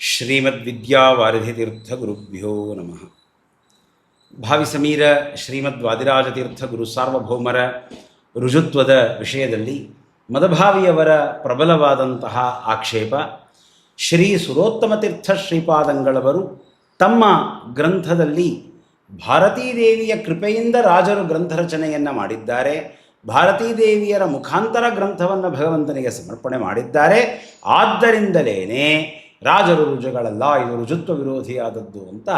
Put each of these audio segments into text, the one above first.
ಶ್ರೀಮದ್ವಿದ್ಯಾವಾರಿಧಿತೀರ್ಥಗುರುಭ್ಯೋ ನಮಃ. ಭಾವಿ ಸಮೀರ ಶ್ರೀಮದ್ ವಾದಿರಾಜತೀರ್ಥ ಗುರು ಸಾರ್ವಭೌಮರ ರುಜುತ್ವದ ವಿಷಯದಲ್ಲಿ ಮದಭಾವಿಯವರ ಪ್ರಬಲವಾದಂತಹ ಆಕ್ಷೇಪ, ಶ್ರೀ ಸುರೋತ್ತಮ ತೀರ್ಥ ಶ್ರೀಪಾದಂಗಳವರು ತಮ್ಮ ಗ್ರಂಥದಲ್ಲಿ ಭಾರತೀದೇವಿಯ ಕೃಪೆಯಿಂದ ರಾಜರು ಗ್ರಂಥ ರಚನೆಯನ್ನು ಮಾಡಿದ್ದಾರೆ, ಭಾರತೀದೇವಿಯರ ಮುಖಾಂತರ ಗ್ರಂಥವನ್ನು ಭಗವಂತನಿಗೆ ಸಮರ್ಪಣೆ ಮಾಡಿದ್ದಾರೆ. ಆದ್ದರಿಂದಲೇ ರಾಜರು ರುಜುಗಳಲ್ಲ, ಇದು ರುಜುತ್ವ ವಿರೋಧಿಯಾದದ್ದು ಅಂತ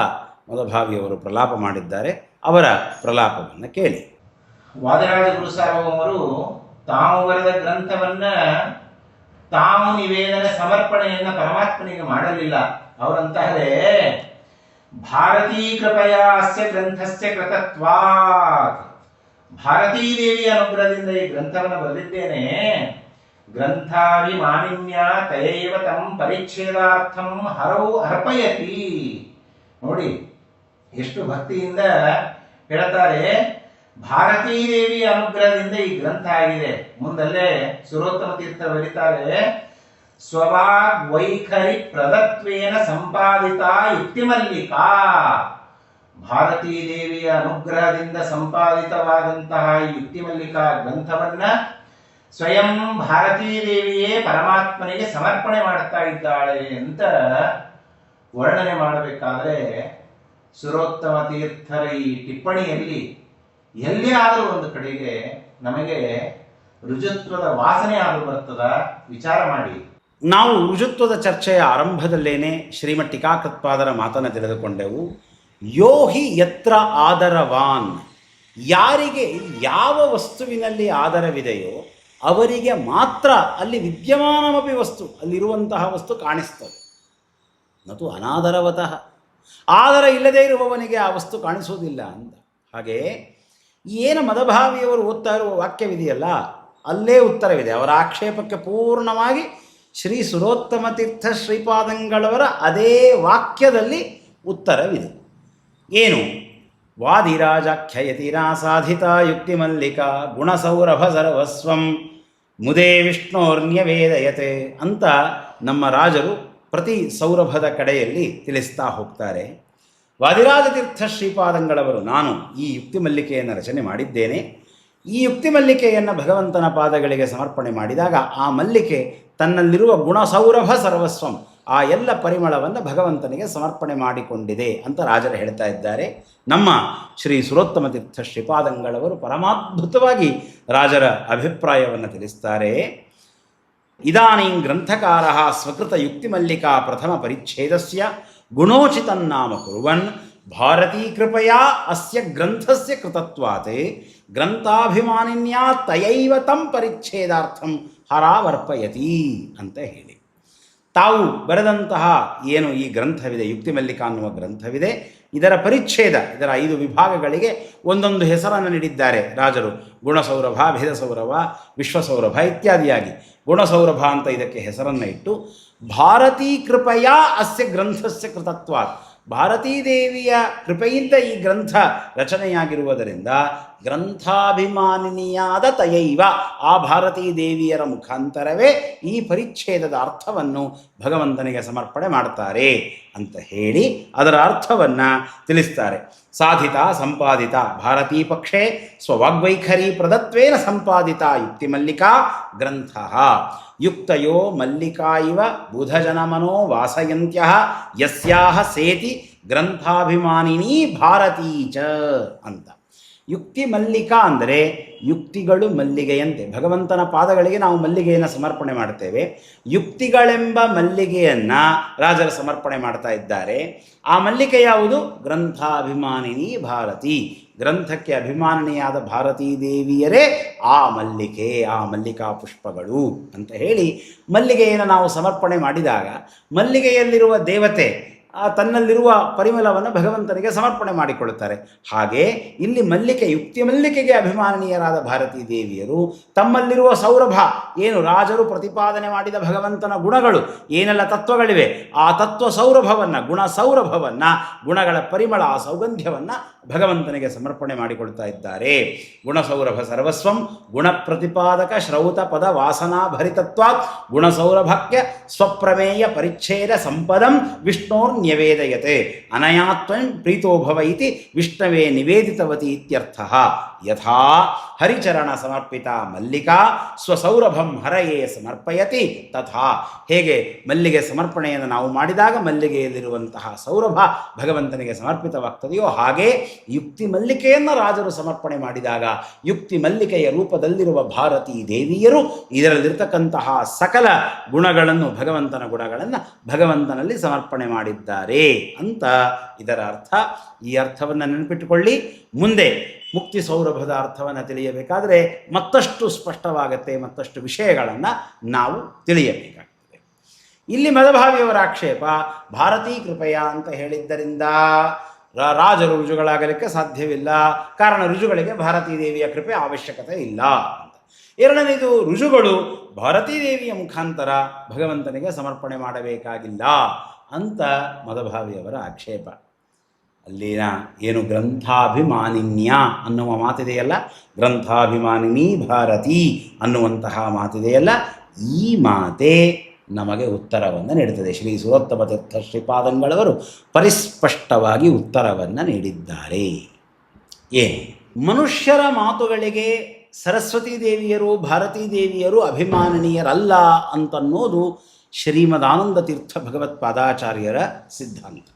ಮದಭಾವಿಯವರು ಪ್ರಲಾಪ ಮಾಡಿದ್ದಾರೆ. ಅವರ ಪ್ರಲಾಪವನ್ನು ಕೇಳಿ. ವಾದರಾಜ ಗುರು ಅವರು ತಾವು ಬರೆದ ಗ್ರಂಥವನ್ನ ತಾವು ನಿವೇದನೆ ಸಮರ್ಪಣೆಯನ್ನ ಪರಮಾತ್ಮನಿಗೆ ಮಾಡಲಿಲ್ಲ. ಅವರಂತಹದೇ ಭಾರತೀ ಕೃಪೆಯ ಅಸ್ಯ ಗ್ರಂಥಸ್ಯ ಕೃತತ್ವಾ ಭಾರತೀ ದೇವಿಯ ಅನುಗ್ರಹದಿಂದ ಈ ಗ್ರಂಥವನ್ನು ಬರೆದಿದ್ದೇನೆ. ಗ್ರಂಥಾಭಿಮಾನಿನ್ಯ ತಯೈವ ತಂ ಪರಿಚ್ಛೇದಾರ್ಥಂ ಹರವು ಅರ್ಪಯತಿ. ನೋಡಿ, ಎಷ್ಟು ಭಕ್ತಿಯಿಂದ ಹೇಳ್ತಾರೆ, ಭಾರತೀ ದೇವಿ ಅನುಗ್ರಹದಿಂದ ಈ ಗ್ರಂಥ ಆಗಿದೆ. ಮುಂದಲ್ಲೇ ಸುರೋತ್ತಮ ತೀರ್ಥ ಬರೀತಾರೆ ಸ್ವವಾಗ್ ವೈಖರಿ ಪ್ರದತ್ವೇನ ಸಂಪಾದಿತ ಯುಕ್ತಿಮಲ್ಲಿಕಾ. ಭಾರತೀ ದೇವಿಯ ಅನುಗ್ರಹದಿಂದ ಸಂಪಾದಿತವಾದಂತಹ ಯುಕ್ತಿಮಲ್ಲಿಕಾ ಗ್ರಂಥವನ್ನ ಸ್ವಯಂ ಭಾರತೀ ದೇವಿಯೇ ಪರಮಾತ್ಮನಿಗೆ ಸಮರ್ಪಣೆ ಮಾಡ್ತಾ ಇದ್ದಾಳೆ ಅಂತ ವರ್ಣನೆ ಮಾಡಬೇಕಾದ್ರೆ ಸುರೋತ್ತಮ ತೀರ್ಥರ ಈ ಟಿಪ್ಪಣಿಯಲ್ಲಿ ಎಲ್ಲೇ ಆದರೂ ಒಂದು ಕಡೆಗೆ ನಮಗೆ ರುಜುತ್ವದ ವಾಸನೆ ಆದರೂ ಬರ್ತದ ವಿಚಾರ ಮಾಡಿ. ನಾವು ರುಜುತ್ವದ ಚರ್ಚೆಯ ಆರಂಭದಲ್ಲೇನೆ ಶ್ರೀಮಠ್ ಟೀಕಾಕೃತ್ಪಾದರ ಮಾತನ್ನು ತಿಳಿದುಕೊಂಡೆವು. ಯೋಹಿ ಯತ್ರ ಆದರವಾನ್. ಯಾರಿಗೆ ಯಾವ ವಸ್ತುವಿನಲ್ಲಿ ಆದರವಿದೆಯೋ ಅವರಿಗೆ ಮಾತ್ರ ಅಲ್ಲಿ ವಿದ್ಯಮಾನಮಪಿ ವಸ್ತು, ಅಲ್ಲಿರುವಂತಹ ವಸ್ತು ಕಾಣಿಸ್ತದೆ. ನತು ಅನಾದರವತಃ. ಆದರ ಇಲ್ಲದೇ ಇರುವವನಿಗೆ ಆ ವಸ್ತು ಕಾಣಿಸುವುದಿಲ್ಲ ಅಂತ ಹಾಗೆ ಏನು ಮದಭಾವಿಯವರು ಓದ್ತಾ ಇರುವ ವಾಕ್ಯವಿದೆಯಲ್ಲ, ಅಲ್ಲೇ ಉತ್ತರವಿದೆ. ಅವರ ಆಕ್ಷೇಪಕ್ಕೆ ಪೂರ್ಣವಾಗಿ ಶ್ರೀ ಸುರೋತ್ತಮ ತೀರ್ಥ ಶ್ರೀಪಾದಂಗಳವರ ಅದೇ ವಾಕ್ಯದಲ್ಲಿ ಉತ್ತರವಿದೆ. ಏನು? ವಾದಿರಾಜಾಖ್ಯಯತಿರಾ ಸಾಧಿತ ಯುಕ್ತಿ ಮಲ್ಲಿಕಾ ಗುಣಸೌರಭ ಸರ್ವಸ್ವಂ ಮುದೇ ವಿಷ್ಣೋರ್ನ್ಯವೇದಯತೆ ಅಂತ ನಮ್ಮ ರಾಜರು ಪ್ರತಿ ಸೌರಭದ ಕಡೆಯಲ್ಲಿ ತಿಳಿಸ್ತಾ ಹೋಗ್ತಾರೆ. ವಾದಿರಾಜತೀರ್ಥ ಶ್ರೀಪಾದಂಗಳವರು ನಾನು ಈ ಯುಕ್ತಿ ಮಲ್ಲಿಕೆಯನ್ನು ರಚನೆ ಮಾಡಿದ್ದೇನೆ. ಈ ಯುಕ್ತಿ ಮಲ್ಲಿಕೆಯನ್ನು ಭಗವಂತನ ಪಾದಗಳಿಗೆ ಸಮರ್ಪಣೆ ಮಾಡಿದಾಗ ಆ ಮಲ್ಲಿಕೆ ತನ್ನಲ್ಲಿರುವ ಗುಣಸೌರಭ ಸರ್ವಸ್ವಂ ಆ ಎಲ್ಲ ಪರಿಮಳವನ್ನು ಭಗವಂತನಿಗೆ ಸಮರ್ಪಣೆ ಮಾಡಿಕೊಂಡಿದೆ ಅಂತ ರಾಜರು ಹೇಳ್ತಾ ಇದ್ದಾರೆ. ನಮ್ಮ ಶ್ರೀ ಸುರೋತ್ತಮ ತೀರ್ಥ ಶ್ರೀಪಾದಂಗಳವರು ಪರಮಾದ್ಭುತವಾಗಿ ರಾಜರ ಅಭಿಪ್ರಾಯವನ್ನು ತಿಳಿಸ್ತಾರೆ. ಇದಾನೀ ಗ್ರಂಥಕಾರ ಸ್ವಕೃತ ಯುಕ್ತಿಮಲ್ಲಿಕಾ ಪ್ರಥಮ ಪರಿಚ್ಛೇದಸ್ಯ ಗುಣೋಚಿತನ್ನಾಮ ಕುರುವನ್ ಭಾರತೀ ಕೃಪೆಯ ಅಸ್ಯ ಗ್ರಂಥಸ್ಯ ಕೃತತ್ವಾತ್ ಗ್ರಂಥಾಭಿಮಾನಿನ್ಯಾ ತಯೈವ ತಂ ಪರಿಚ್ಛೇದಾರ್ಥಂ ಹರಾವರ್ಪಯತಿ ಅಂತ ಹೇಳಿ. ತಾವು ಬರೆದಂತಹ ಏನು ಈ ಗ್ರಂಥವಿದೆ, ಯುಕ್ತಿ ಮಲ್ಲಿಕ ಅನ್ನುವ ಗ್ರಂಥವಿದೆ. ಇದರ ಪರಿಚ್ಛೇದ, ಇದರ ಐದು ವಿಭಾಗಗಳಿಗೆ ಒಂದೊಂದು ಹೆಸರನ್ನು ನೀಡಿದ್ದಾರೆ ರಾಜರು. ಗುಣಸೌರಭ, ಭೇದಸೌರಭ, ವಿಶ್ವಸೌರಭ ಇತ್ಯಾದಿಯಾಗಿ. ಗುಣಸೌರಭ ಅಂತ ಇದಕ್ಕೆ ಹೆಸರನ್ನು ಇಟ್ಟು, ಭಾರತೀ ಕೃಪೆಯ ಅಸ್ಯ ಗ್ರಂಥಸ್ಯ ಕೃತತ್ವ ಭಾರತೀ ದೇವಿಯ ಕೃಪೆಯಿಂದ ಈ ಗ್ರಂಥ ರಚನೆಯಾಗಿರುವುದರಿಂದ ಗ್ರಂಥಾಭಿಮಾನಿನಿಯಾದ ತಯೈವ. ಆ ಭಾರತೀ ದೇವಿಯರ ಮುಖಾಂತರವೇ ಈ ಪರಿಚ್ಛೇದದ ಅರ್ಥವನ್ನು ಭಗವಂತನಿಗೆ ಸಮರ್ಪಣೆ ಮಾಡ್ತಾರೆ ಅಂತ ಹೇಳಿ ಅದರ ಅರ್ಥವನ್ನು ತಿಳಿಸ್ತಾರೆ. ಸಾಧಿತ, ಸಂಪಾದಿತ, ಭಾರತೀ ಪಕ್ಷೇ ಸ್ವವಾಗ್ವೈಖರಿ ಪ್ರದತ್ವೇನ ಸಂಪಾದಿತ ಯುಕ್ತಿ ಮಲ್ಲಿಕಾ ಗ್ರಂಥ. ಯುಕ್ತಯೋ ಮಲ್ಲಿಕಾ ಇವ ಬುಧಜನಮನೋ ವಾಸಯಂತ್ಯ ಯಸ್ಯಾಹ ಸೇತಿ ಗ್ರಂಥಾಭಿಮಾನಿನೀ ಭಾರತೀ ಚ ಅಂತ. ಯುಕ್ತಿ ಮಲ್ಲಿಕಾ ಅಂದರೆ ಯುಕ್ತಿಗಳು ಮಲ್ಲಿಗೆಯಂತೆ. ಭಗವಂತನ ಪಾದಗಳಿಗೆ ನಾವು ಮಲ್ಲಿಗೆಯನ್ನು ಸಮರ್ಪಣೆ ಮಾಡ್ತೇವೆ ಯುಕ್ತಿಗಳೆಂಬ ಮಲ್ಲಿಗೆಯನ್ನು ರಾಜರು ಸಮರ್ಪಣೆ ಮಾಡ್ತಾ ಇದ್ದಾರೆ. ಆ ಮಲ್ಲಿಗೆ ಯಾವುದು? ಗ್ರಂಥಾಭಿಮಾನಿನಿ ಭಾರತಿ. ಗ್ರಂಥಕ್ಕೆ ಅಭಿಮಾನಿನಿಯಾದ ಭಾರತೀ ದೇವಿಯರೇ ಆ ಮಲ್ಲಿಗೆ ಆ ಮಲ್ಲಿಕಾ ಪುಷ್ಪಗಳು ಅಂತ ಹೇಳಿ ಮಲ್ಲಿಗೆಯನ್ನು ನಾವು ಸಮರ್ಪಣೆ ಮಾಡಿದಾಗ ಮಲ್ಲಿಗೆಯಲ್ಲಿರುವ ದೇವತೆ ತನ್ನಲ್ಲಿರುವ ಪರಿಮಳವನ್ನು ಭಗವಂತನಿಗೆ ಸಮರ್ಪಣೆ ಮಾಡಿಕೊಳ್ಳುತ್ತಾರೆ ಹಾಗೆ ಇಲ್ಲಿ ಮಲ್ಲಿಕೆ, ಯುಕ್ತಿ ಮಲ್ಲಿಕೆಗೆ ಅಭಿಮಾನನೀಯರಾದ ಭಾರತೀ ದೇವಿಯರು ತಮ್ಮಲ್ಲಿರುವ ಸೌರಭ, ಏನು ರಾಜರು ಪ್ರತಿಪಾದನೆ ಮಾಡಿದ ಭಗವಂತನ ಗುಣಗಳು, ಏನೆಲ್ಲ ತತ್ವಗಳಿವೆ? ಆ ತತ್ವ ಸೌರಭವನ್ನು, ಗುಣ ಸೌರಭವನ್ನು, ಗುಣಗಳ ಪರಿಮಳ ಆ ಸೌಗಂಧ್ಯವನ್ನು ಭಗವಂತನಿಗೆ ಸಮರ್ಪಣೆ ಮಾಡಿಕೊಳ್ತಾ ಇದ್ದಾರೆ. ಗುಣಸೌರಭ ಸರ್ವಸ್ವಂ, ಗುಣ ಪ್ರತಿಪಾದಕ ಶ್ರೌತ ಪದ ವಾಸನಾ ಗುಣ ಸೌರಭಕ್ಕೆ ಸ್ವಪ್ರಮೇಯ ಪರಿಚ್ಛೇದ ಸಂಪದಂ ವಿಷ್ಣೋರ್ನ್ಯವೇದಯತೆ ಅನಯಾತ್ವಂ ಪ್ರೀತೋಭವ ಇತಿ ವಿಷ್ಣವೇ ನಿವೇದಿತವತಿ ಇತ್ಯರ್ಥ. ಯಥಾ ಹರಿಚರಣ ಸಮರ್ಪಿತ ಮಲ್ಲಿಕಾ ಸ್ವಸೌರಭಂ ಹರಯೇ ಸಮರ್ಪಯತಿ ತಥಾ. ಹೇಗೆ? ಮಲ್ಲಿಗೆ ಸಮರ್ಪಣೆಯನ್ನು ನಾವು ಮಾಡಿದಾಗ ಮಲ್ಲಿಗೆಯಲ್ಲಿರುವಂತಹ ಸೌರಭ ಭಗವಂತನಿಗೆ ಸಮರ್ಪಿತವಾಗ್ತದೆಯೋ ಹಾಗೆ ಯುಕ್ತಿ ಮಲ್ಲಿಕೆಯನ್ನು ರಾಜರು ಸಮರ್ಪಣೆ ಮಾಡಿದಾಗ ಯುಕ್ತಿ ಮಲ್ಲಿಕೆಯ ರೂಪದಲ್ಲಿರುವ ಭಾರತೀ ದೇವಿಯರು ಇದರಲ್ಲಿರ್ತಕ್ಕಂತಹ ಸಕಲ ಗುಣಗಳನ್ನು ಭಗವಂತನ ಗುಣಗಳನ್ನು ಭಗವಂತನಲ್ಲಿ ಸಮರ್ಪಣೆ ಮಾಡಿದ್ದಾರೆ. ಅಂತ ಇದರ ಅರ್ಥ. ಈ ಅರ್ಥವನ್ನು ನೆನಪಿಟ್ಟುಕೊಳ್ಳಿ. ಮುಂದೆ ಮುಕ್ತಿ ಸೌರಭದ ಅರ್ಥವನ್ನು ತಿಳಿಯಬೇಕಾದರೆ ಮತ್ತಷ್ಟು ಸ್ಪಷ್ಟವಾಗತ್ತೆ, ಮತ್ತಷ್ಟು ವಿಷಯಗಳನ್ನು ನಾವು ತಿಳಿಯಬೇಕಾಗ್ತದೆ. ಇಲ್ಲಿ ಮದಭಾವಿಯವರ ಆಕ್ಷೇಪ, ಭಾರತೀ ಕೃಪೆಯ ಅಂತ ಹೇಳಿದ್ದರಿಂದ ರಾಜರು ರುಜುಗಳಾಗಲಿಕ್ಕೆ ಸಾಧ್ಯವಿಲ್ಲ. ಕಾರಣ ರುಜುಗಳಿಗೆ ಭಾರತೀ ದೇವಿಯ ಕೃಪೆ ಅವಶ್ಯಕತೆ ಇಲ್ಲ ಅಂತ. ಎರಡನೇದು, ರುಜುಗಳು ಭಾರತೀ ದೇವಿಯ ಮುಖಾಂತರ ಭಗವಂತನಿಗೆ ಸಮರ್ಪಣೆ ಮಾಡಬೇಕಾಗಿಲ್ಲ. ಅಂತ ಮದಭಾವಿಯವರ ಆಕ್ಷೇಪ. ಅಲ್ಲಿನ? ಏನು ಗ್ರಂಥಾಭಿಮಾನಿನ್ಯ ಅನ್ನುವ ಮಾತಿದೆಯಲ್ಲ? ಗ್ರಂಥಾಭಿಮಾನಿನಿ ಭಾರತಿ ಅನ್ನುವಂತಹ ಮಾತಿದೆಯಲ್ಲ? ಈ ಮಾತೇ ನಮಗೆ ಉತ್ತರವನ್ನು ನೀಡುತ್ತದೆ. ಶ್ರೀ ಸುರೋತ್ತಮ ತೀರ್ಥ ಶ್ರೀಪಾದಂಗಳವರು ಪರಿಸ್ಪಷ್ಟವಾಗಿ ಉತ್ತರವನ್ನು ನೀಡಿದ್ದಾರೆ. ಏ, ಮನುಷ್ಯರ ಮಾತುಗಳಿಗೆ ಸರಸ್ವತೀ ದೇವಿಯರು ಭಾರತೀ ದೇವಿಯರು ಅಭಿಮಾನಿನಿಯರಲ್ಲ ಅಂತನ್ನೋದು ಶ್ರೀಮದಾನಂದ ತೀರ್ಥ ಭಗವತ್ಪಾದಾಚಾರ್ಯರ ಸಿದ್ಧಾಂತ.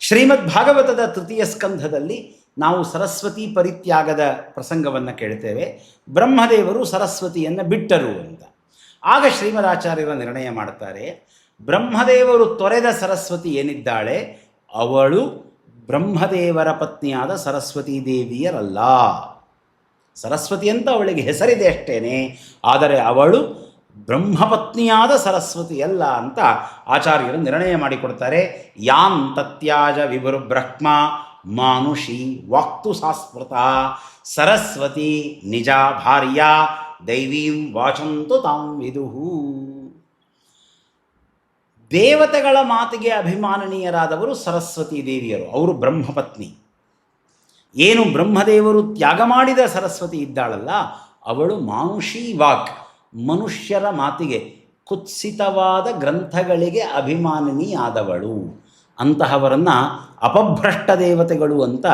ಶ್ರೀಮದ್ ಭಾಗವತದ ತೃತೀಯ ಸ್ಕಂಧದಲ್ಲಿ ನಾವು ಸರಸ್ವತಿ ಪರಿತ್ಯಾಗದ ಪ್ರಸಂಗವನ್ನು ಕೇಳ್ತೇವೆ. ಬ್ರಹ್ಮದೇವರು ಸರಸ್ವತಿಯನ್ನು ಬಿಟ್ಟರು ಅಂತ. ಆಗ ಶ್ರೀಮದಾಚಾರ್ಯರ ನಿರ್ಣಯ ಮಾಡ್ತಾರೆ, ಬ್ರಹ್ಮದೇವರು ತೊರೆದ ಸರಸ್ವತಿ ಏನಿದ್ದಾಳೆ? ಅವಳು ಬ್ರಹ್ಮದೇವರ ಪತ್ನಿಯಾದ ಸರಸ್ವತೀ ದೇವಿಯರಲ್ಲ. ಸರಸ್ವತಿ ಅಂತ ಅವಳಿಗೆ ಹೆಸರಿದೆ ಅಷ್ಟೇನೆ, ಆದರೆ ಅವಳು ಬ್ರಹ್ಮಪತ್ನಿಯಾದ ಸರಸ್ವತಿ ಅಲ್ಲ ಅಂತ ಆಚಾರ್ಯರು ನಿರ್ಣಯ ಮಾಡಿಕೊಡ್ತಾರೆ. ಯಾನ್ ತತ್ಯಾಜ ವಿಭುರು ಬ್ರಹ್ಮ ಮಾನುಷಿ ವಾಕ್ತು ಸಾಸ್ಮೃತ ಸರಸ್ವತಿ ನಿಜ ಭಾರ್ಯ ದೈವೀಂ ವಾಚಂತು ತಾಂ ವಿದುಹು. ದೇವತೆಗಳ ಮಾತಿಗೆ ಅಭಿಮಾನನೀಯರಾದವರು ಸರಸ್ವತಿ ದೇವಿಯರು, ಅವರು ಬ್ರಹ್ಮಪತ್ನಿ. ಏನು ಬ್ರಹ್ಮದೇವರು ತ್ಯಾಗ ಮಾಡಿದ ಸರಸ್ವತಿ ಇದ್ದಾಳಲ್ಲ, ಅವಳು ಮಾನುಷಿ ವಾಕ್. ಮನುಷ್ಯರ ಮಾತಿಗೆ ಕುತ್ಸಿತವಾದ ಗ್ರಂಥಗಳಿಗೆ ಅಭಿಮಾನಿನಿಯಾದವಳು. ಅಂತಹವರನ್ನು ಅಪಭ್ರಷ್ಟ ದೇವತೆಗಳು ಅಂತ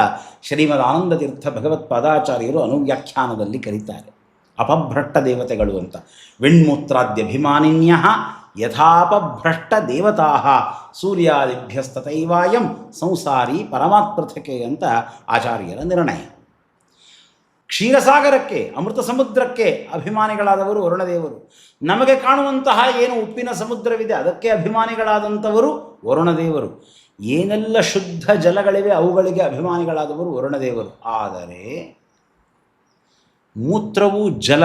ಶ್ರೀಮದ್ ಆನಂದ ತೀರ್ಥ ಭಗವತ್ಪಾದಾಚಾರ್ಯರು ಅನುವ್ಯಾಖ್ಯಾನದಲ್ಲಿ ಕರೀತಾರೆ. ಅಪಭ್ರಷ್ಟ ದೇವತೆಗಳು ಅಂತ. ವಿಣ್ಮೂತ್ರಾದ್ಯಭಿಮಾನಿನ್ಯ ಯಥಾಪಭ್ರಷ್ಟ ದೇವತಾ ಸೂರ್ಯಾದಿಭ್ಯಸ್ತತೈವಾಯಂ ಸಂಸಾರಿ ಪರಮಾತ್ಮೃಥಕೆ ಅಂತ ಆಚಾರ್ಯರ ನಿರ್ಣಯ. ಕ್ಷೀರಸಾಗರಕ್ಕೆ ಅಮೃತ ಸಮುದ್ರಕ್ಕೆ ಅಭಿಮಾನಿಗಳಾದವರು ವರುಣದೇವರು. ನಮಗೆ ಕಾಣುವಂತಹ ಏನು ಉಪ್ಪಿನ ಸಮುದ್ರವಿದೆ, ಅದಕ್ಕೆ ಅಭಿಮಾನಿಗಳಾದಂಥವರು ವರುಣದೇವರು. ಏನೆಲ್ಲ ಶುದ್ಧ ಜಲಗಳಿವೆ, ಅವುಗಳಿಗೆ ಅಭಿಮಾನಿಗಳಾದವರು ವರುಣದೇವರು. ಆದರೆ, ಮೂತ್ರವು ಜಲ,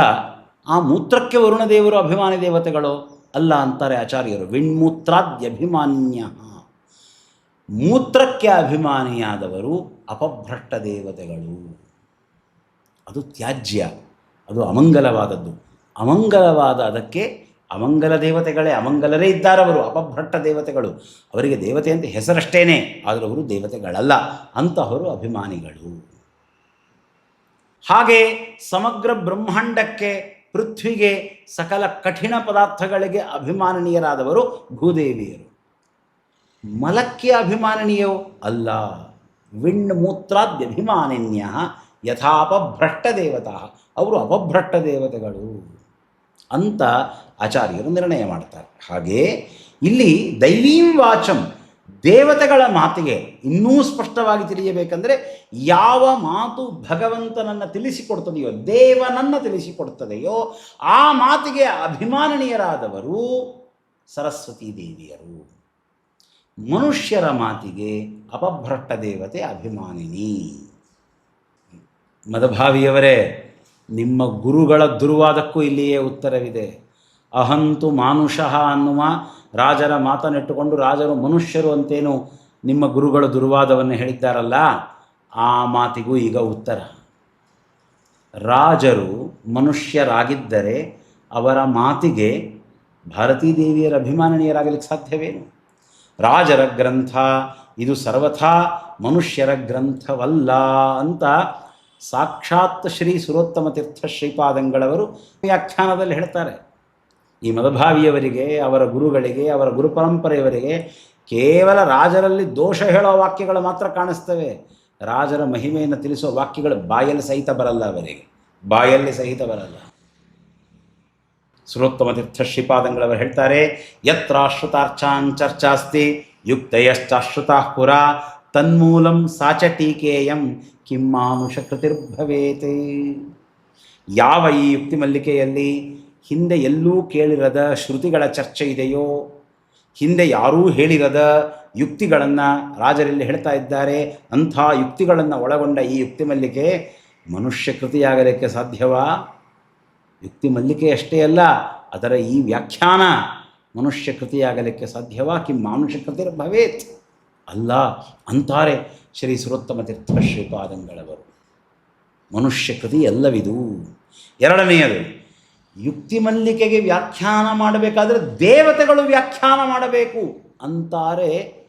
ಆ ಮೂತ್ರಕ್ಕೆ ವರುಣದೇವರು ಅಭಿಮಾನಿ ದೇವತೆಗಳು? ಅಲ್ಲ ಅಂತಾರೆ ಆಚಾರ್ಯರು, ವಿಣ್ಮೂತ್ರಾದ್ಯಭಿಮಾನ್ಯ. ಮೂತ್ರಕ್ಕೆ ಅಭಿಮಾನಿಯಾದವರು ಅಪಭ್ರಷ್ಟ ದೇವತೆಗಳು. ಅದು ತ್ಯಾಜ್ಯ, ಅದು ಅಮಂಗಲವಾದದ್ದು. ಅಮಂಗಲವಾದ ಅದಕ್ಕೆ ಅಮಂಗಲ ದೇವತೆಗಳೇ, ಅಮಂಗಲರೇ ಇದ್ದಾರವರು, ಅಪಭ್ರಷ್ಟ ದೇವತೆಗಳು. ಅವರಿಗೆ ದೇವತೆ ಅಂತ ಹೆಸರಷ್ಟೇನೆ, ಆದರೆ ಅವರು ದೇವತೆಗಳಲ್ಲ ಅಂತಹವರು ಅಭಿಮಾನಿಗಳು. ಹಾಗೆ ಸಮಗ್ರ ಬ್ರಹ್ಮಾಂಡಕ್ಕೆ ಪೃಥ್ವಿಗೆ ಸಕಲ ಕಠಿಣ ಪದಾರ್ಥಗಳಿಗೆ ಅಭಿಮಾನನೀಯರಾದವರು ಭೂದೇವಿಯರು. ಮಲಕ್ಕೆ ಅಭಿಮಾನನೀಯೋ? ಅಲ್ಲ. ವಿಣ್ಮೂತ್ರಾದ್ಯಭಿಮಾನಿನ್ಯ ಯಥಾಪಭ್ರಷ್ಟ ದೇವತಾ ಅವರು ಅಪಭ್ರಷ್ಟ ದೇವತೆಗಳು ಅಂತ ಆಚಾರ್ಯರು ನಿರ್ಣಯ ಮಾಡ್ತಾರೆ. ಹಾಗೆ ಇಲ್ಲಿ ದೈವೀಂ ವಾಚಂ, ದೇವತೆಗಳ ಮಾತಿಗೆ ಇನ್ನೂ ಸ್ಪಷ್ಟವಾಗಿ ತಿಳಿಯಬೇಕಂದ್ರೆ ಯಾವ ಮಾತು ಭಗವಂತನನ್ನು ತಿಳಿಸಿಕೊಡ್ತದೆಯೋ, ದೇವನನ್ನು ತಿಳಿಸಿಕೊಡ್ತದೆಯೋ, ಆ ಮಾತಿಗೆ ಅಭಿಮಾನನೀಯರಾದವರು ಸರಸ್ವತೀ ದೇವಿಯರು. ಮನುಷ್ಯರ ಮಾತಿಗೆ ಅಪಭ್ರಷ್ಟ ದೇವತೆ ಅಭಿಮಾನಿನಿ. ಮದಭಾವಿಯವರೇ, ನಿಮ್ಮ ಗುರುಗಳ ದುರ್ವಾದಕ್ಕೂ ಇಲ್ಲಿಯೇ ಉತ್ತರವಿದೆ. ಅಹಂತು ಮಾನುಷಃ ಅನ್ನುವ ರಾಜರ ಮಾತನ್ನಿಟ್ಟುಕೊಂಡು ರಾಜರು ಮನುಷ್ಯರು ಅಂತೇನು ನಿಮ್ಮ ಗುರುಗಳು ದುರ್ವಾದವನ್ನು ಹೇಳಿದ್ದಾರಲ್ಲ, ಆ ಮಾತಿಗೂ ಈಗ ಉತ್ತರ. ರಾಜರು ಮನುಷ್ಯರಾಗಿದ್ದರೆ ಅವರ ಮಾತಿಗೆ ಭಾರತೀ ದೇವಿಯರ ಅಭಿಮಾನನೀಯರಾಗಲಿಕ್ಕೆ ಸಾಧ್ಯವೇನು? ರಾಜರ ಗ್ರಂಥ, ಇದು ಸರ್ವಥಾ ಮನುಷ್ಯರ ಗ್ರಂಥವಲ್ಲ ಅಂತ ಸಾಕ್ಷಾತ್ ಶ್ರೀ ಸುರೋತ್ತಮ ತೀರ್ಥ ಶ್ರೀಪಾದಂಗಳವರು ವ್ಯಾಖ್ಯಾನದಲ್ಲಿ ಹೇಳ್ತಾರೆ. ಈ ಮದಭಾವಿಯವರಿಗೆ ಅವರ ಗುರುಗಳಿಗೆ, ಅವರ ಗುರುಪರಂಪರೆಯವರಿಗೆ ಕೇವಲ ರಾಜರಲ್ಲಿ ದೋಷ ಹೇಳೋ ವಾಕ್ಯಗಳು ಮಾತ್ರ ಕಾಣಿಸ್ತವೆ. ರಾಜರ ಮಹಿಮೆಯನ್ನು ತಿಳಿಸುವ ವಾಕ್ಯಗಳು ಬಾಯಲ್ಲಿ ಸಹಿತ ಬರಲ್ಲ ಅವರಿಗೆ. ಬಾಯಲ್ಲಿ ಸಹಿತ ಬರಲ್ಲ. ಸುರೋತ್ತಮ ತೀರ್ಥ ಶ್ರೀಪಾದಂಗಳವರು ಹೇಳ್ತಾರೆ, ಯತ್ರಾಶ್ರುತಾರ್ಚಾನ್ ಚರ್ಚಾಸ್ತಿ, ಯುಕ್ತಯಶ್ಚಾಶ್ರುತಾ ಪುರ ತನ್ಮೂಲಂ ಸಾಚ ಟೀಕೇಯಂ ಕಿಮ್ಮಾನುಷ ಕೃತಿರ್ಭವೇತೆ ಯಾವ ಈ ಯುಕ್ತಿ ಮಲ್ಲಿಕೆಯಲ್ಲಿ ಹಿಂದೆ ಎಲ್ಲೂ ಕೇಳಿರದ ಶ್ರುತಿಗಳ ಚರ್ಚೆ ಇದೆಯೋ, ಹಿಂದೆ ಯಾರೂ ಹೇಳಿರದ ಯುಕ್ತಿಗಳನ್ನು ರಾಜರಲ್ಲಿ ಹೇಳ್ತಾ ಇದ್ದಾರೆ, ಅಂಥ ಯುಕ್ತಿಗಳನ್ನು ಒಳಗೊಂಡ ಈ ಯುಕ್ತಿ ಮಲ್ಲಿಕೆ ಮನುಷ್ಯ ಕೃತಿಯಾಗಲಿಕ್ಕೆ ಸಾಧ್ಯವಾ? ಯುಕ್ತಿ ಮಲ್ಲಿಕೆ ಅಷ್ಟೇ ಅಲ್ಲ, ಅದರ ಈ ವ್ಯಾಖ್ಯಾನ ಮನುಷ್ಯ ಕೃತಿಯಾಗಲಿಕ್ಕೆ ಸಾಧ್ಯವಾ? ಕಿ ಮಾನುಷ ಕೃತಿರ್ ಅಲ್ಲ ಅಂತಾರೆ ಶ್ರೀ ಸುರೋತ್ತಮ ತೀರ್ಥ ಶ್ರೀಪಾದಂಗಳವರು. ಮನುಷ್ಯ ಕೃತಿ ಎಲ್ಲವಿದು. ಎರಡನೆಯದು, ಯುಕ್ತಿ ಮಲ್ಲಿಕೆಗೆ ವ್ಯಾಖ್ಯಾನ ಮಾಡಬೇಕಾದರೆ ದೇವತೆಗಳು ವ್ಯಾಖ್ಯಾನ ಮಾಡಬೇಕು ಅಂತಾರೆ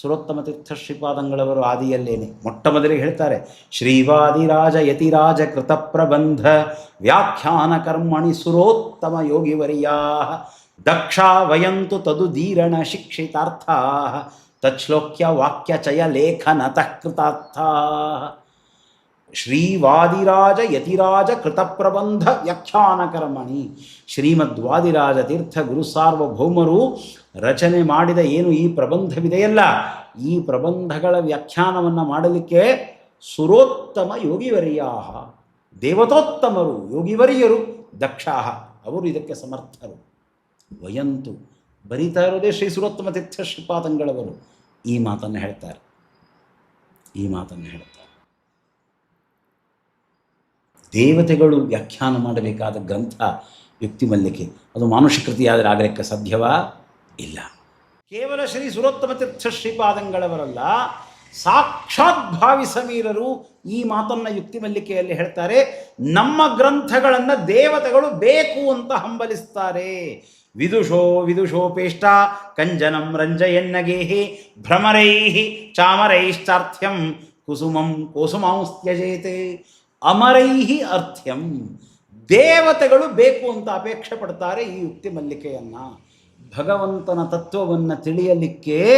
ಸುರೋತ್ತಮ ತೀರ್ಥ ಶ್ರೀಪಾದಂಗಳವರು ಆದಿಯಲ್ಲೇನೆ. ಮೊಟ್ಟ ಮೊದಲಿಗೆ ಹೇಳ್ತಾರೆ, ಶ್ರೀವಾದಿರಾಜ ಯತಿರಾಜ ಕೃತ ಪ್ರಬಂಧ ವ್ಯಾಖ್ಯಾನ ಕರ್ಮಣಿ ಸುರೋತ್ತಮ ಯೋಗಿವರಿಯಾ ದಕ್ಷಾ ವಯಂತು ತದು ದೀರಣ ಶಿಕ್ಷಿತಾರ್ಥ ತಚ್ಲೋಕ್ಯ ವಾಕ್ಯಚಯ ಲೇಖನತಃ ಕೃತಾರ್ಥ ಶ್ರೀವಾದಿರಾಜ ಯತಿರಾಜ ಕೃತಪ್ರಬಂಧ ವ್ಯಾಖ್ಯಾನ ಕರ್ಮಣಿ ಶ್ರೀಮದ್ವಾದಿರಾಜ ತೀರ್ಥ ಗುರು ಸಾರ್ವಭೌಮರು ರಚನೆ ಮಾಡಿದ ಏನು ಈ ಪ್ರಬಂಧವಿದೆಯಲ್ಲ? ಈ ಪ್ರಬಂಧಗಳ ವ್ಯಾಖ್ಯಾನವನ್ನು ಮಾಡಲಿಕ್ಕೆ ಸುರೋತ್ತಮ ಯೋಗಿವರ್ಯಾಹ. ದೇವತೋತ್ತಮರು, ಯೋಗಿವರ್ಯರು, ದಕ್ಷಾಹ. ಅವರು ಇದಕ್ಕೆ ಸಮರ್ಥರು. ವಯಂತು. ಬರೀತಾ ಇರೋದೇ ಶ್ರೀ ಸುರೋತ್ತಮ ತೀರ್ಥ ಶ್ರೀಪಾದಂಗಳವರು. ಈ ಮಾತನ್ನು ಹೇಳ್ತಾರೆ. ಈ ಮಾತನ್ನು ಹೇಳ್ತಾರೆ. ದೇವತೆಗಳು ವ್ಯಾಖ್ಯಾನ ಮಾಡಬೇಕಾದ ಗ್ರಂಥ ವ್ಯಕ್ತಿ ಮಲ್ಲಿಕೆ. ಅದು ಮಾನುಷ ಕೃತಿಯಾದರೆ ಆಗಲಿಕ್ಕೆ ಸಾಧ್ಯವಾ? ಇಲ್ಲ. ಕೇವಲ ಶ್ರೀ ಸುರೋತ್ತಮ ತೀರ್ಥ ಶ್ರೀಪಾದಂಗಳವರಲ್ಲ, ಸಾಕ್ಷಾತ್ ಭಾವಿ ಸಮೀರರು ಈ ಮಾತನ್ನು ಯುಕ್ತಿ ಮಲ್ಲಿಕೆಯಲ್ಲಿ ಹೇಳ್ತಾರೆ, ನಮ್ಮ ಗ್ರಂಥಗಳನ್ನು ದೇವತೆಗಳು ಬೇಕು ಅಂತ ಹಂಬಲಿಸ್ತಾರೆ. ವಿದುಷೋ ವಿದುಷೋಪೇಷ್ಟ ಕಂಜನಂ ರಂಜಯನ್ನಗೇಹಿ ಭ್ರಮರೈ ಚಾಮರೈಶ್ಚಾರ್ಥ್ಯಂ ಕುಸುಮಂ ಕೋಸುಮಾಂಸ್ತ್ಯಜೇತೆ. ಅಮರೈಹಿ ಅರ್ಥ್ಯಂ. ದೇವತೆಗಳು ಬೇಕು ಅಂತ ಅಪೇಕ್ಷೆ ಪಡ್ತಾರೆ ಈ ಯುಕ್ತಿ ಮಲ್ಲಿಕೆಯನ್ನು. ಭಗವಂತನ ತತ್ವವನ್ನು ತಿಳಿಯಲಿಕ್ಕೆ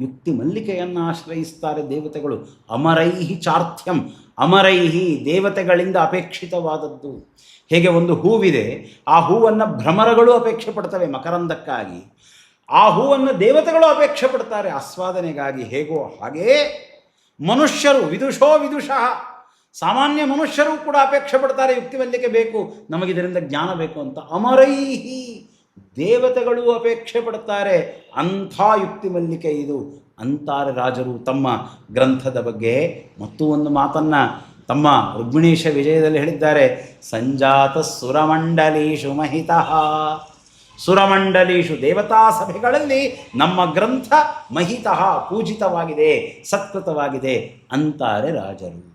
ಯುಕ್ತಿ ಮಲ್ಲಿಕೆಯನ್ನು ಆಶ್ರಯಿಸ್ತಾರೆ ದೇವತೆಗಳು. ಅಮರೈಹಿ ಚಾರ್ಥ್ಯಂ. ಅಮರೈಹಿ ದೇವತೆಗಳಿಂದ ಅಪೇಕ್ಷಿತವಾದದ್ದು. ಹೇಗೆ ಒಂದು ಹೂವಿದೆ, ಆ ಹೂವನ್ನು ಭ್ರಮರಗಳು ಅಪೇಕ್ಷೆ ಪಡ್ತವೆ ಮಕರಂದಕ್ಕಾಗಿ. ಆ ಹೂವನ್ನು ದೇವತೆಗಳು ಅಪೇಕ್ಷೆ ಪಡ್ತಾರೆ. ಆಸ್ವಾದನೆಗಾಗಿ ಹೇಗೋ ಹಾಗೇ ಮನುಷ್ಯರು ವಿದುಷೋ ವಿದುಷಃ. ಸಾಮಾನ್ಯ ಮನುಷ್ಯರು ಕೂಡ ಅಪೇಕ್ಷೆ ಪಡ್ತಾರೆ ಯುಕ್ತಿ ಮಲ್ಲಿಕೆ ಬೇಕು, ನಮಗಿದರಿಂದ ಜ್ಞಾನ ಬೇಕು ಅಂತ. ಅಮರೈಹಿ ದೇವತೆಗಳು ಅಪೇಕ್ಷೆ ಪಡ್ತಾರೆ ಅಂಥ ಯುಕ್ತಿ ಮಲ್ಲಿಕೆ ಇದು. ಅಂತಾರೆ ರಾಜರು ತಮ್ಮ ಗ್ರಂಥದ ಬಗ್ಗೆ. ಮತ್ತು ಒಂದು ಮಾತನ್ನು ತಮ್ಮ ರುಗ್ಮಿಣೀಶ ವಿಜಯದಲ್ಲಿ ಹೇಳಿದ್ದಾರೆ. ಸಂಜಾತ ಸುರಮಂಡಲೀಶು ಮಹಿತಃ. ಸುರಮಂಡಲೀಶು ದೇವತಾ ಸಭೆಗಳಲ್ಲಿ ನಮ್ಮ ಗ್ರಂಥ ಮಹಿತಃ ಪೂಜಿತವಾಗಿದೆ, ಸತ್ಕೃತವಾಗಿದೆ ಅಂತಾರೆ ರಾಜರು.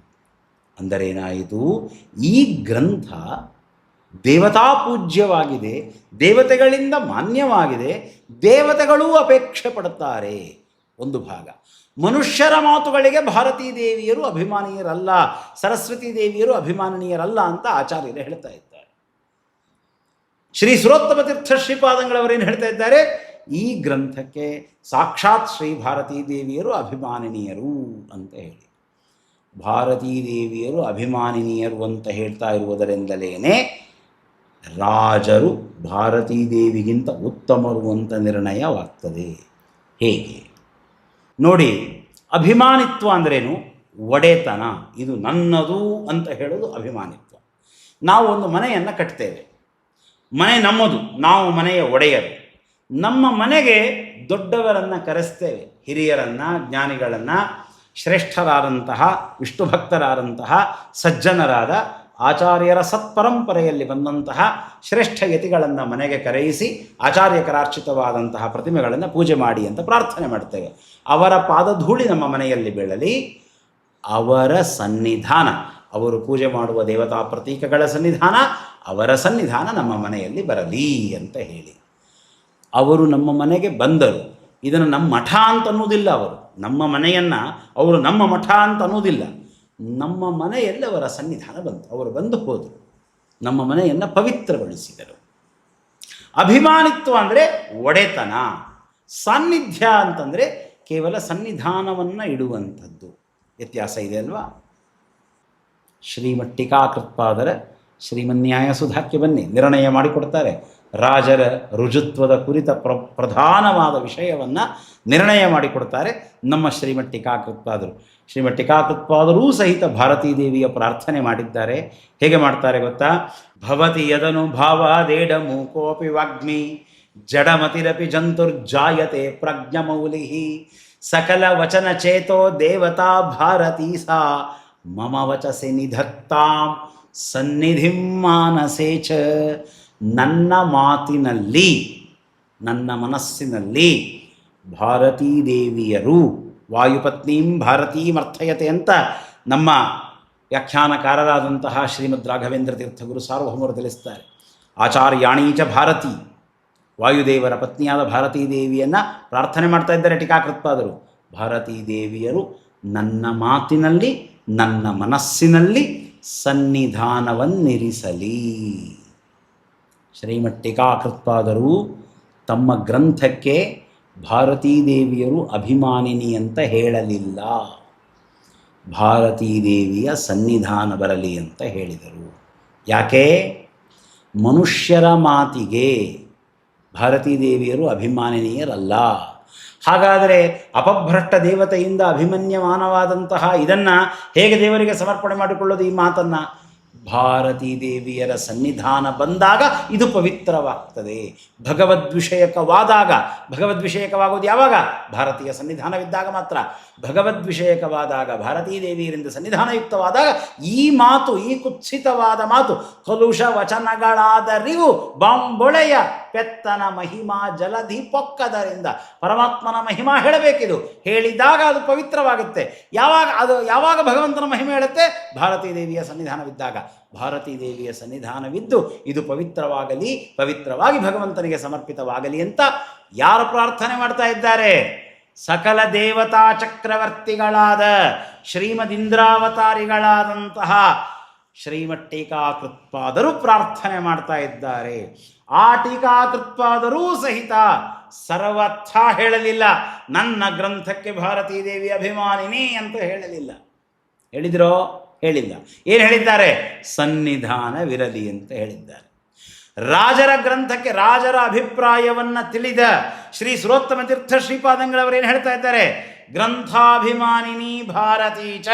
ಅಂದರೇನಾಯಿತು? ಈ ಗ್ರಂಥ ದೇವತಾ ಪೂಜ್ಯವಾಗಿದೆ ದೇವತೆಗಳಿಂದ ಮಾನ್ಯವಾಗಿದೆ, ದೇವತೆಗಳೂ ಅಪೇಕ್ಷೆ ಪಡುತ್ತಾರೆ. ಒಂದು ಭಾಗ. ಮನುಷ್ಯರ ಮಾತುಗಳಿಗೆ ಭಾರತೀ ದೇವಿಯರು ಅಭಿಮಾನೀಯರಲ್ಲ, ಸರಸ್ವತಿ ದೇವಿಯರು ಅಭಿಮಾನನೀಯರಲ್ಲ ಅಂತ ಆಚಾರ್ಯರು ಹೇಳ್ತಾ ಇದ್ದಾರೆ. ಶ್ರೀ ಸುರೋತ್ತಮ ತೀರ್ಥ ಶ್ರೀಪಾದಂಗಳವರೇನು ಹೇಳ್ತಾ ಇದ್ದಾರೆ? ಈ ಗ್ರಂಥಕ್ಕೆ ಸಾಕ್ಷಾತ್ ಶ್ರೀ ಭಾರತೀ ದೇವಿಯರು ಅಭಿಮಾನಿನಿಯರು ಅಂತ ಹೇಳಿ. ಭಾರತೀ ದೇವಿಯರು ಅಭಿಮಾನಿನಿಯರು ಅಂತ ಹೇಳ್ತಾ ಇರುವುದರಿಂದಲೇ ರಾಜರು ಭಾರತೀ ದೇವಿಗಿಂತ ಉತ್ತಮರು ಅಂತ ನಿರ್ಣಯವಾಗ್ತದೆ. ಹೇಗೆ? ನೋಡಿ, ಅಭಿಮಾನಿತ್ವ ಅಂದ್ರೇನು? ಒಡೆತನ. ಇದು ನನ್ನದು ಅಂತ ಹೇಳೋದು ಅಭಿಮಾನಿತ್ವ. ನಾವು ಒಂದು ಮನೆಯನ್ನು ಕಟ್ತೇವೆ. ಮನೆ ನಮ್ಮದು. ನಾವು ಮನೆಯ ಒಡೆಯರು. ನಮ್ಮ ಮನೆಗೆ ದೊಡ್ಡವರನ್ನು ಕರೆಸ್ತೇವೆ. ಹಿರಿಯರನ್ನು, ಜ್ಞಾನಿಗಳನ್ನು, ಶ್ರೇಷ್ಠರಾದಂತಹ ವಿಷ್ಣು ಭಕ್ತರಾದಂತಹ ಸಜ್ಜನರಾದ ಆಚಾರ್ಯರ ಸತ್ಪರಂಪರೆಯಲ್ಲಿ ಬಂದಂತಹ ಶ್ರೇಷ್ಠ ಯತಿಗಳನ್ನು ಮನೆಗೆ ಕರೆಯಿಸಿ ಆಚಾರ್ಯಕರಾರ್ಚಿತವಾದಂತಹ ಪ್ರತಿಮೆಗಳನ್ನು ಪೂಜೆ ಮಾಡಿ ಅಂತ ಪ್ರಾರ್ಥನೆ ಮಾಡ್ತೇವೆ. ಅವರ ಪಾದಧೂಳಿ ನಮ್ಮ ಮನೆಯಲ್ಲಿ ಬೀಳಲಿ. ಅವರ ಸನ್ನಿಧಾನ, ಅವರು ಪೂಜೆ ಮಾಡುವ ದೇವತಾ ಪ್ರತೀಕಗಳ ಸನ್ನಿಧಾನ, ಅವರ ಸನ್ನಿಧಾನ ನಮ್ಮ ಮನೆಯಲ್ಲಿ ಬರಲಿ ಅಂತ ಹೇಳಿ. ಅವರು ನಮ್ಮ ಮನೆಗೆ ಬಂದರು. ಇದನ್ನು ನಮ್ಮ ಮಠ ಅಂತ ಅವರು. ನಮ್ಮ ಮನೆಯನ್ನು ಅವರು ನಮ್ಮ ಮಠ ಅಂತ ಅನ್ನೋದಿಲ್ಲ ನಮ್ಮ ಮನೆಯಲ್ಲಿ ಅವರ ಸನ್ನಿಧಾನ ಬಂತು. ಅವರು ಬಂದು ಹೋದರು. ನಮ್ಮ ಮನೆಯನ್ನು ಪವಿತ್ರಗೊಳಿಸಿದರು. ಅಭಿಮಾನಿತ್ವ ಅಂದರೆ ಒಡೆತನ. ಸಾನ್ನಿಧ್ಯ ಅಂತಂದರೆ ಕೇವಲ ಸನ್ನಿಧಾನವನ್ನು ಇಡುವಂಥದ್ದು. ವ್ಯತ್ಯಾಸ ಇದೆ ಅಲ್ವಾ? ಶ್ರೀಮಟ್ಟಿಕಾಕೃತ್ಪಾದರ ಶ್ರೀಮನ್ಯಾಯ ಸುಧಾಕ್ಕೆ ಬನ್ನಿ. ನಿರ್ಣಯ ಮಾಡಿಕೊಡ್ತಾರೆ. ರಾಜರ ರುಜುತ್ವದ ಕುರಿತ ಪ್ರ, ಪ್ರಧಾನವಾದ ವಿಷಯವನ್ನು ನಿರ್ಣಯ ಮಾಡಿಕೊಡ್ತಾರೆ. ನಮ್ಮ ಶ್ರೀಮಟ್ಟಿಕಾಕೃತ್ಪಾದರು ಶ್ರೀಮಟ್ಟಿಕಾಕೃತ್ಪಾದರೂ ಸಹಿತ ಭಾರತೀ ದೇವಿಯ ಪ್ರಾರ್ಥನೆ ಮಾಡಿದ್ದಾರೆ. ಹೇಗೆ ಮಾಡ್ತಾರೆ ಗೊತ್ತಾ? ಭವತಿ ಯದನು ಭಾವಾದೇಡ ಮೂಕೋಪಿ ವಾಗ್ಮಿ, ಜಡಮತಿರಪಿ ಜಂತುರ್ಜಾಯತೆ ಪ್ರಜ್ಞಮೌಲಿ ಸಕಲ ವಚನ ಚೇತೋ ದೇವತಾ ಭಾರತೀ ಸಾ ಮಮ ವಚಸಿ ನಿಧತ್ತಾಂ ಸನ್ನಿಧಿಂ ಮಾನಸೇ ಚ. ನನ್ನ ಮಾತಿನಲ್ಲಿ, ನನ್ನ ಮನಸ್ಸಿನಲ್ಲಿ ಭಾರತೀ ದೇವಿಯರು, ವಾಯುಪತ್ನೀಂ ಭಾರತೀ ಅರ್ಥಯತೆ ಅಂತ ನಮ್ಮ ವ್ಯಾಖ್ಯಾನಕಾರರಾದಂತಹ ಶ್ರೀಮದ್ ರಾಘವೇಂದ್ರ ತೀರ್ಥಗುರು ಸಾರ್ವಭೌಮರು ತಿಳಿಸ್ತಾರೆ. ಆಚಾರ್ಯಾಣೀಚ ಭಾರತಿ, ವಾಯುದೇವರ ಪತ್ನಿಯಾದ ಭಾರತೀ ದೇವಿಯನ್ನು ಪ್ರಾರ್ಥನೆ ಮಾಡ್ತಾ ಇದ್ದಾರೆ ಟೀಕಾಕೃತ್ಪಾದರು. ಭಾರತೀ ದೇವಿಯರು ನನ್ನ ಮಾತಿನಲ್ಲಿ, ನನ್ನ ಮನಸ್ಸಿನಲ್ಲಿ ಸನ್ನಿಧಾನವನ್ನಿರಿಸಲಿ. ಶ್ರೀಮಟ್ಟಿಕಾಕೃತ್ಪಾದರು, ತಮ್ಮ ಗ್ರಂಥಕ್ಕೆ ಭಾರತೀ ದೇವಿಯರು ಅಭಿಮಾನಿನಿ ಅಂತ ಹೇಳಲಿಲ್ಲ. ಭಾರತೀ ದೇವಿಯ ಸನ್ನಿಧಾನ ಬರಲಿ ಅಂತ ಹೇಳಿದರು. ಯಾಕೆ? ಮನುಷ್ಯರ ಮಾತಿಗೆ ಭಾರತೀ ದೇವಿಯರು ಅಭಿಮಾನಿನಿಯರಲ್ಲ. ಹಾಗಾದರೆ ಅಪಭ್ರಷ್ಟ ದೇವತೆಯಿಂದ ಅಭಿಮನ್ಯಮಾನವಾದಂತಹ ಇದನ್ನು ಹೇಗೆ ದೇವರಿಗೆ ಸಮರ್ಪಣೆ ಮಾಡಿಕೊಳ್ಳೋದು ಈ ಮಾತನ್ನು? ಭಾರತೀ ದೇವಿಯರ ಸನ್ನಿಧಾನ ಬಂದಾಗ ಇದು ಪವಿತ್ರವಾಗ್ತದೆ. ಭಗವದ್ವಿಷಯಕವಾದಾಗ, ಭಗವದ್ವಿಷಯಕವಾಗೋದು ಯಾವಾಗ? ಭಾರತೀಯ ಸನ್ನಿಧಾನವಿದ್ದಾಗ ಮಾತ್ರ. ಭಗವದ್ವಿಷಯಕವಾದಾಗ, ಭಾರತೀ ದೇವಿಯರಿಂದ ಸನ್ನಿಧಾನಯುಕ್ತವಾದಾಗ ಈ ಮಾತು, ಈ ಕುತ್ಸಿತವಾದ ಮಾತು ಕಲುಷ ವಚನಗಳಾದರಿವು ಬಾಂಬೊಳೆಯ ಪೆತ್ತನ ಮಹಿಮಾ ಜಲಧಿ ಪೊಕ್ಕದರಿಂದ ಪರಮಾತ್ಮನ ಮಹಿಮಾ ಹೇಳಬೇಕಿದು. ಹೇಳಿದಾಗ ಅದು ಪವಿತ್ರವಾಗುತ್ತೆ. ಯಾವಾಗ ಅದು ಯಾವಾಗ ಭಗವಂತನ ಮಹಿಮೆ ಹೇಳುತ್ತೆ? ಭಾರತೀ ದೇವಿಯ ಸನ್ನಿಧಾನವಿದ್ದಾಗ. ಭಾರತೀ ದೇವಿಯ ಸನ್ನಿಧಾನವಿದ್ದು ಇದು ಪವಿತ್ರವಾಗಲಿ, ಪವಿತ್ರವಾಗಿ ಭಗವಂತನಿಗೆ ಸಮರ್ಪಿತವಾಗಲಿ ಅಂತ ಯಾರು ಪ್ರಾರ್ಥನೆ ಮಾಡ್ತಾ ಇದ್ದಾರೆ? ಸಕಲ ದೇವತಾ ಚಕ್ರವರ್ತಿಗಳಾದ ಶ್ರೀಮದಿಂದ್ರಾವತಾರಿಗಳಾದಂತಹ ಶ್ರೀಮಠ್ ಟೀಕಾಕೃತ್ಪಾದರು ಪ್ರಾರ್ಥನೆ ಮಾಡ್ತಾ ಇದ್ದಾರೆ. ಆ ಟೀಕಾಕೃತ್ಪಾದರೂ ಸಹಿತ ಸರ್ವಥ ಹೇಳಲಿಲ್ಲ. ನನ್ನ ಗ್ರಂಥಕ್ಕೆ ಭಾರತೀ ದೇವಿ ಅಭಿಮಾನಿನಿ ಅಂತ ಹೇಳಲಿಲ್ಲ. ಹೇಳಿದ್ರೋ? ಹೇಳಿಲ್ಲ. ಏನು ಹೇಳಿದ್ದಾರೆ? ಸನ್ನಿಧಾನವಿರಲಿ ಅಂತ ಹೇಳಿದ್ದಾರೆ. ರಾಜರ ಗ್ರಂಥಕ್ಕೆ ರಾಜರ ಅಭಿಪ್ರಾಯವನ್ನು ತಿಳಿದ ಶ್ರೀ ಸುರೋತ್ತಮ ತೀರ್ಥ ಶ್ರೀಪಾದಂಗಳವರು ಏನು ಹೇಳ್ತಾ ಇದ್ದಾರೆ? ಗ್ರಂಥಾಭಿಮಾನಿನಿ ಭಾರತೀ ಚ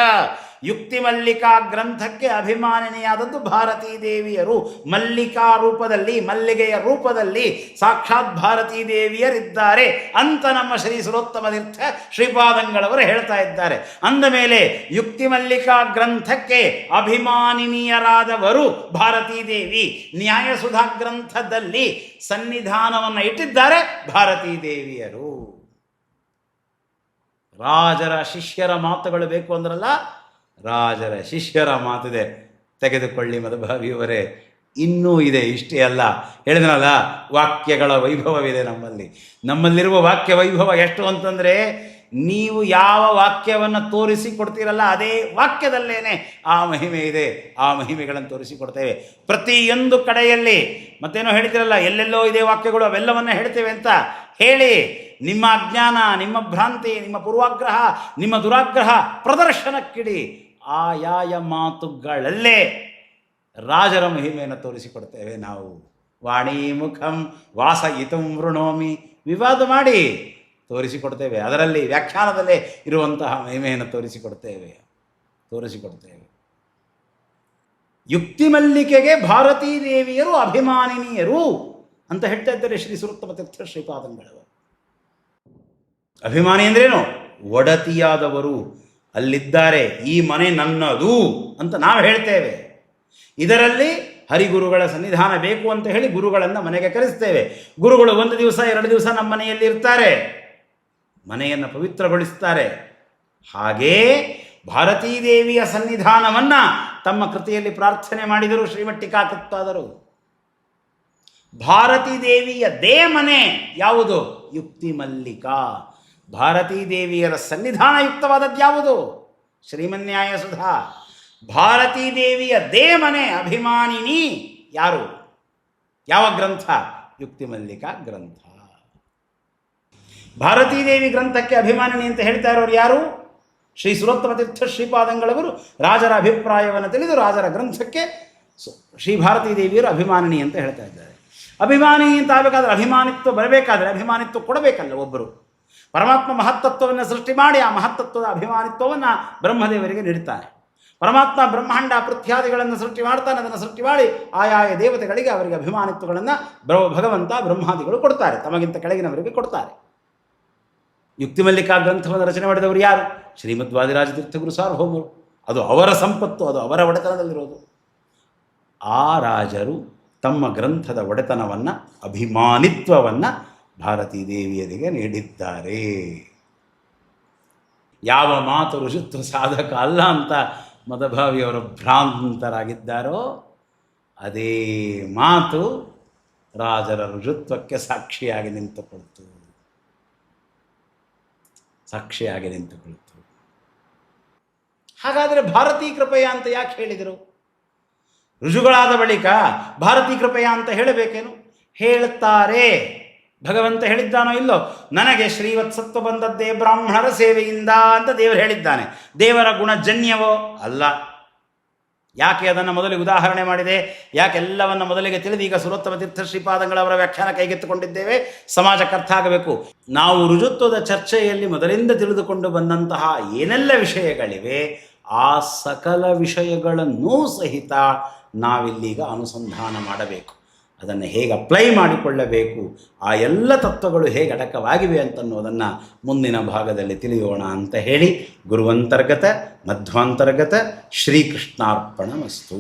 ಯುಕ್ತಿ ಮಲ್ಲಿಕಾ ಗ್ರಂಥಕ್ಕೆ ಅಭಿಮಾನಿನಿಯಾದದ್ದು ಭಾರತೀ ದೇವಿಯರು. ಮಲ್ಲಿಕಾ ರೂಪದಲ್ಲಿ, ಮಲ್ಲಿಗೆಯ ರೂಪದಲ್ಲಿ ಸಾಕ್ಷಾತ್ ಭಾರತೀ ದೇವಿಯರಿದ್ದಾರೆ ಅಂತ ನಮ್ಮ ಶ್ರೀ ಸುರೋತ್ತಮ ತೀರ್ಥ ಶ್ರೀಪಾದಂಗಳವರು ಹೇಳ್ತಾ ಇದ್ದಾರೆ. ಅಂದ ಮೇಲೆ ಯುಕ್ತಿ ಮಲ್ಲಿಕಾ ಗ್ರಂಥಕ್ಕೆ ಅಭಿಮಾನಿನಿಯರಾದವರು ಭಾರತೀ ದೇವಿ. ನ್ಯಾಯಸುಧಾ ಗ್ರಂಥದಲ್ಲಿ ಸನ್ನಿಧಾನವನ್ನು ಇಟ್ಟಿದ್ದಾರೆ ಭಾರತೀ ದೇವಿಯರು. ರಾಜರ ಶಿಷ್ಯರ ಮಾತುಗಳು ಬೇಕು ಅಂದ್ರಲ್ಲ ರಾಜರ ಶಿಷ್ಯರ ಮಾತಿದೆ. ತೆಗೆದುಕೊಳ್ಳಿ ಮದಭಾವಿಯವರೇ ಇನ್ನೂ ಇದೆ, ಇಷ್ಟೇ ಅಲ್ಲ. ಹೇಳಿದ್ರಲ್ಲ ವಾಕ್ಯಗಳ ವೈಭವವಿದೆ ನಮ್ಮಲ್ಲಿ. ನಮ್ಮಲ್ಲಿರುವ ವಾಕ್ಯ ವೈಭವ ಎಷ್ಟು ಅಂತಂದರೆ, ನೀವು ಯಾವ ವಾಕ್ಯವನ್ನು ತೋರಿಸಿ ಕೊಡ್ತೀರಲ್ಲ, ಅದೇ ವಾಕ್ಯದಲ್ಲೇನೆ ಆ ಮಹಿಮೆ ಇದೆ. ಆ ಮಹಿಮೆಗಳನ್ನು ತೋರಿಸಿ ಕೊಡ್ತೇವೆ. ಪ್ರತಿಯೊಂದು ಕಡೆಯಲ್ಲಿ, ಮತ್ತೇನೋ ಹೇಳ್ತೀರಲ್ಲ ಎಲ್ಲೆಲ್ಲೋ ಇದೆ ವಾಕ್ಯಗಳು ಅವೆಲ್ಲವನ್ನ ಹೇಳ್ತೇವೆ ಅಂತ ಹೇಳಿ, ನಿಮ್ಮ ಅಜ್ಞಾನ ನಿಮ್ಮ ಭ್ರಾಂತಿ, ನಿಮ್ಮ ಪೂರ್ವಾಗ್ರಹ, ನಿಮ್ಮ ದುರಾಗ್ರಹ ಪ್ರದರ್ಶನಕ್ಕಿಡಿ. ಆಯಾಯ ಮಾತುಗಳಲ್ಲೇ ರಾಜರ ಮಹಿಮೆಯನ್ನು ತೋರಿಸಿಕೊಡ್ತೇವೆ ನಾವು. ವಾಣಿ ಮುಖಂ ವಾಸ ಇತಂ ವೃಣೋಮಿ. ವಿವಾದ ಮಾಡಿ ತೋರಿಸಿಕೊಡ್ತೇವೆ. ಅದರಲ್ಲಿ ವ್ಯಾಖ್ಯಾನದಲ್ಲೇ ಇರುವಂತಹ ಮಹಿಮೆಯನ್ನು ತೋರಿಸಿಕೊಡ್ತೇವೆ. ತೋರಿಸಿಕೊಡ್ತೇವೆ. ಯುಕ್ತಿ ಮಲ್ಲಿಕೆಗೆ ಭಾರತೀ ದೇವಿಯರು ಅಭಿಮಾನಿನಿಯರು ಅಂತ ಹೇಳ್ತಾ ಇದ್ದಾರೆ ಶ್ರೀ ಸುರುತ್ತಮ ತೀರ್ಥ ಶ್ರೀಪಾದಂಗಳವರು. ಅಭಿಮಾನಿ ಅಂದ್ರೇನು? ಒಡತಿಯಾದವರು. ಅಲ್ಲಿದ್ದಾರೆ, ಈ ಮನೆ ನನ್ನದು ಅಂತ ನಾವು ಹೇಳ್ತೇವೆ. ಇದರಲ್ಲಿ ಹರಿಗುರುಗಳ ಸನ್ನಿಧಾನ ಬೇಕು ಅಂತ ಹೇಳಿ ಗುರುಗಳನ್ನು ಮನೆಗೆ ಕರೆಸ್ತೇವೆ. ಗುರುಗಳು ಒಂದು ದಿವಸ, ಎರಡು ದಿವಸ ನಮ್ಮ ಮನೆಯಲ್ಲಿ ಇರ್ತಾರೆ. ಮನೆಯನ್ನು ಪವಿತ್ರಗೊಳಿಸ್ತಾರೆ. ಹಾಗೇ ಭಾರತೀ ದೇವಿಯ ಸನ್ನಿಧಾನವನ್ನು ತಮ್ಮ ಕೃತಿಯಲ್ಲಿ ಪ್ರಾರ್ಥನೆ ಮಾಡಿದರು ಶ್ರೀಮಟ್ಟಿಕಾಕತ್ತಾದರು ಭಾರತೀ ದೇವಿಯ ದೇ ಮನೆ ಯಾವುದು? ಯುಕ್ತಿ ಮಲ್ಲಿಕಾ. ಭಾರತೀ ದೇವಿಯರ ಸನ್ನಿಧಾನ ಯುಕ್ತವಾದದ್ದು ಯಾವುದು? ಶ್ರೀಮನ್ಯಾಯ ಸುಧಾ ಭಾರತೀ ದೇವಿಯ ದೇಮನೆ ಅಭಿಮಾನಿನಿ ಯಾರು? ಯಾವ ಗ್ರಂಥ? ಯುಕ್ತಿ ಮಲ್ಲಿಕಾ ಗ್ರಂಥ. ಭಾರತೀ ದೇವಿ ಗ್ರಂಥಕ್ಕೆ ಅಭಿಮಾನಿನಿ ಅಂತ ಹೇಳ್ತಾ ಇರೋರು ಯಾರು? ಶ್ರೀ ಸುರೋತ್ತಮ ತೀರ್ಥ ಶ್ರೀಪಾದಂಗಳವರು. ರಾಜರ ಅಭಿಪ್ರಾಯವನ್ನು ತಿಳಿದು ರಾಜರ ಗ್ರಂಥಕ್ಕೆ ಶ್ರೀ ಭಾರತೀ ದೇವಿಯರು ಅಭಿಮಾನಿನಿ ಅಂತ ಹೇಳ್ತಾ ಇದ್ದಾರೆ. ಅಭಿಮಾನಿ ಅಂತ ಆಗಬೇಕಾದ್ರೆ ಅಭಿಮಾನಿತ್ವ ಬರಬೇಕಾದ್ರೆ ಅಭಿಮಾನಿತ್ವ ಕೊಡಬೇಕಲ್ಲ ಒಬ್ಬರು. ಪರಮಾತ್ಮ ಮಹತ್ತತ್ವವನ್ನು ಸೃಷ್ಟಿ ಮಾಡಿ ಆ ಮಹತ್ತತ್ವದ ಅಭಿಮಾನಿತ್ವವನ್ನು ಬ್ರಹ್ಮದೇವರಿಗೆ ನೀಡ್ತಾನೆ. ಪರಮಾತ್ಮ ಬ್ರಹ್ಮಾಂಡ ಪೃಥ್ಯಾದಿಗಳನ್ನು ಸೃಷ್ಟಿ ಮಾಡ್ತಾನೆ, ಅದನ್ನು ಸೃಷ್ಟಿ ಮಾಡಿ ಆಯಾಯ ದೇವತೆಗಳಿಗೆ ಅವರಿಗೆ ಅಭಿಮಾನಿತ್ವಗಳನ್ನು ಬ್ರ ಭಗವಂತ, ಬ್ರಹ್ಮಾದಿಗಳು ಕೊಡ್ತಾರೆ, ತಮಗಿಂತ ಕೆಳಗಿನವರಿಗೆ ಕೊಡ್ತಾರೆ. ಯುಕ್ತಿಮಲ್ಲಿಕಾ ಗ್ರಂಥವನ್ನು ರಚನೆ ಮಾಡಿದವರು ಯಾರು? ಶ್ರೀಮದ್ ವಾದಿರಾಜ ತೀರ್ಥಗುರು ಸಾರ್ವಭೌಮರು ಅದು ಅವರ ಸಂಪತ್ತು, ಅದು ಅವರ ಒಡೆತನದಲ್ಲಿರೋದು ಆ ರಾಜರು ತಮ್ಮ ಗ್ರಂಥದ ಒಡೆತನವನ್ನು, ಅಭಿಮಾನಿತ್ವವನ್ನು ಭಾರತೀ ದೇವಿಯರಿಗೆ ನೀಡಿದ್ದಾರೆ. ಯಾವ ಮಾತು ಋಷಿತ್ವ ಸಾಧಕ ಅಲ್ಲ ಅಂತ ಮದಭಾವಿಯವರು ಭ್ರಾಂತರಾಗಿದ್ದಾರೋ, ಅದೇ ಮಾತು ರಾಜರ ಋಷುತ್ವಕ್ಕೆ ಸಾಕ್ಷಿಯಾಗಿ ನಿಂತುಕೊಳ್ತು. ಸಾಕ್ಷಿಯಾಗಿ ನಿಂತುಕೊಳ್ತು. ಹಾಗಾದರೆ ಭಾರತೀ ಕೃಪೆಯ ಅಂತ ಯಾಕೆ ಹೇಳಿದರು? ಋಷುಗಳಾದ ಬಳಿಕ ಭಾರತೀ ಕೃಪೆಯ ಅಂತ ಹೇಳಬೇಕೇನು? ಹೇಳುತ್ತಾರೆ ಭಗವಂತ ಹೇಳಿದ್ದಾನೋ ಇಲ್ಲೋ? ನನಗೆ ಶ್ರೀವತ್ಸತ್ವ ಬಂದದ್ದೇ ಬ್ರಾಹ್ಮಣರ ಸೇವೆಯಿಂದ ಅಂತ ದೇವರು ಹೇಳಿದ್ದಾನೆ. ದೇವರ ಗುಣಜನ್ಯವೋ? ಅಲ್ಲ. ಯಾಕೆ ಅದನ್ನು ಮೊದಲಿಗೆ ಉದಾಹರಣೆ ಮಾಡಿದೆ? ಯಾಕೆ ಎಲ್ಲವನ್ನು ಮೊದಲಿಗೆ ತಿಳಿದು ಈಗ ಸುರೋತ್ತಮ ತೀರ್ಥ ಶ್ರೀಪಾದಂಗಳವರ ವ್ಯಾಖ್ಯಾನ ಕೈಗೆತ್ತಿಕೊಂಡಿದ್ದೇವೆ? ಅರ್ಥ ಆಗಬೇಕು. ನಾವು ರುಜುತ್ವದ ಚರ್ಚೆಯಲ್ಲಿ ಮೊದಲಿಂದ ತಿಳಿದುಕೊಂಡು ಬಂದಂತಹ ಏನೆಲ್ಲ ವಿಷಯಗಳಿವೆ, ಆ ಸಕಲ ವಿಷಯಗಳನ್ನೂ ಸಹಿತ ನಾವಿಲ್ಲೀಗ ಅನುಸಂಧಾನ ಮಾಡಬೇಕು. ಅದನ್ನು ಹೇಗೆ ಅಪ್ಲೈ ಮಾಡಿಕೊಳ್ಳಬೇಕು, ಆ ಎಲ್ಲ ತತ್ವಗಳು ಹೇಗೆ ಅಡಕವಾಗಿವೆ ಅಂತನ್ನೋದನ್ನು ಮುಂದಿನ ಭಾಗದಲ್ಲಿ ತಿಳಿಯೋಣ ಅಂತ ಹೇಳಿ ಗುರುವಂತರ್ಗತ, ಮಧ್ವಾಂತರ್ಗತ ಶ್ರೀಕೃಷ್ಣಾರ್ಪಣ ಮಸ್ತು